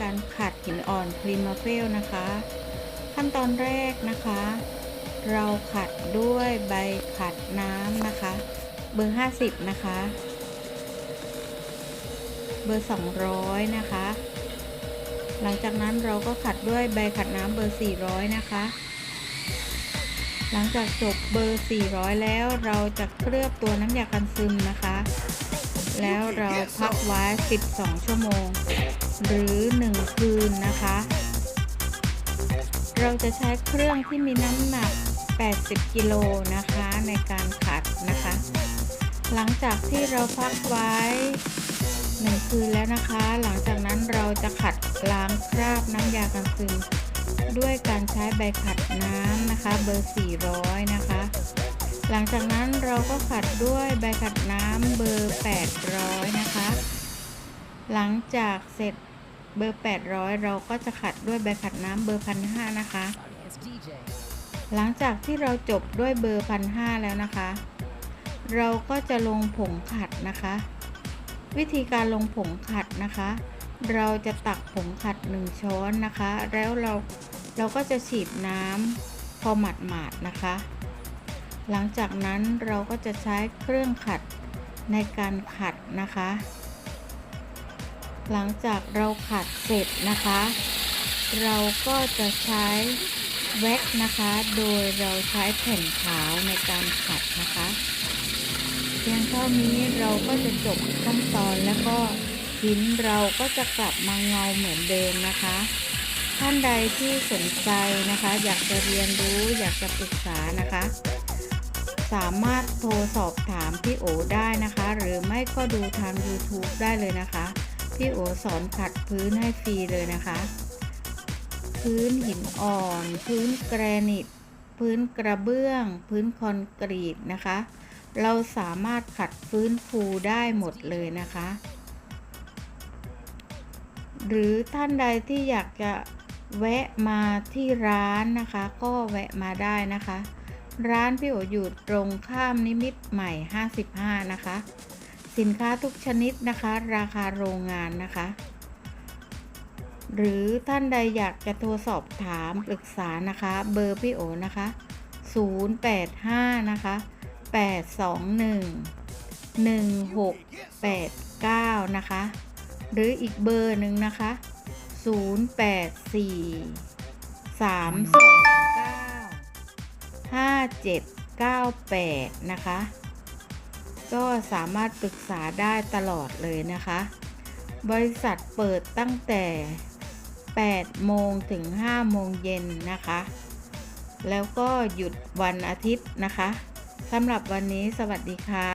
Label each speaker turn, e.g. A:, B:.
A: การขัดหินอนพรีมาเฟลนะคะ ขั้นตอนแรกนะคะ เราขัดด้วยใบขัดน้ำนะคะ เบอร์ 50 นะคะ เบอร์ 200 นะคะ หลังจากนั้นเราก็ขัดด้วยใบขัดน้ำเบอร์ 400 นะคะ หลังจากจบเบอร์ 400 แล้วเราจะเคลือบตัวน้ำยากันซึมนะคะ แล้วเราพักไว้ 12 ชั่วโมง หรือ 1 คืนนะคะ เราจะใช้เครื่องที่มีน้ำหนัก 80 กิโลนะคะในการขัดนะคะ หลังจากที่เราพักไว้1คืนแล้วนะคะ หลังจากนั้นเราจะขัดล้างคราบน้ำยากันซึมด้วยการใช้ใบขัดน้ำนะคะ เบอร์ 400 นะคะ หลังจากนั้นเราก็ขัดด้วยใบขัดน้ำ อร์ 800 นะคะ หลังจากเสร็จเบอร์ 800 เราก็จะขัดด้วยใบขัดน้ำเบอร์ 1,500 นะคะ หลังจากที่เราจบด้วยเบอร์ 1,500 แล้วนะคะ เราก็จะลงผงขัดนะคะ วิธีการลงผงขัดนะคะ เราจะตักผงขัด 1 ช้อนนะคะ แล้วเราเราก็จะฉีดน้ำพอหมาดหมาดๆนะคะ หลังจากนั้นเราก็จะใช้เครื่องขัด ในการขัดนะคะ หลังจากเราขัดเสร็จนะคะ เราก็จะใช้แว็กนะคะ โดยเราใช้แผ่นขาวในการขัดนะคะ เพียงเท่านี้เราก็จะจบขั้นตอนแล้วก็หินเราก็จะกลับมาเงาเหมือนเดิมนะคะ ท่านใดที่สนใจนะคะ อยากจะเรียนรู้อยากจะปรึกษานะคะ สามารถโทรสอบถามพี่โอได้นะคะ หรือไม่ก็ดูทาง YouTube ได้เลยนะคะ พี่โอสอนขัดพื้นให้ฟรีเลยนะคะ พื้นหินอ่อน พื้นแกรนิต พื้นกระเบื้อง พื้นคอนกรีตนะคะ เราสามารถขัดฟื้นฟูได้หมดเลยนะคะ หรือท่านใดที่อยากจะแวะมาที่ร้านนะคะ ก็แวะมาได้นะคะ ร้านพี่โออยู่ตรงข้ามนิมิตใหม่ 55 นะคะ สินค้าทุกชนิดนะคะ ราคาโรงงานนะคะ หรือท่านใดอยากจะโทรสอบถามปรึกษานะคะ เบอร์พี่โอนะคะ 085 นะคะ 821 1689 นะคะ หรืออีกเบอร์หนึ่งนะคะ 084 329 5798 นะคะ ก็สามารถปรึกษาได้ตลอดเลยนะคะ บริษัทเปิดตั้งแต่ 8 โมงถึง 5 โมงเย็นนะคะ แล้วก็หยุดวันอาทิตย์นะคะสำหรับวันนี้สวัสดีค่ะ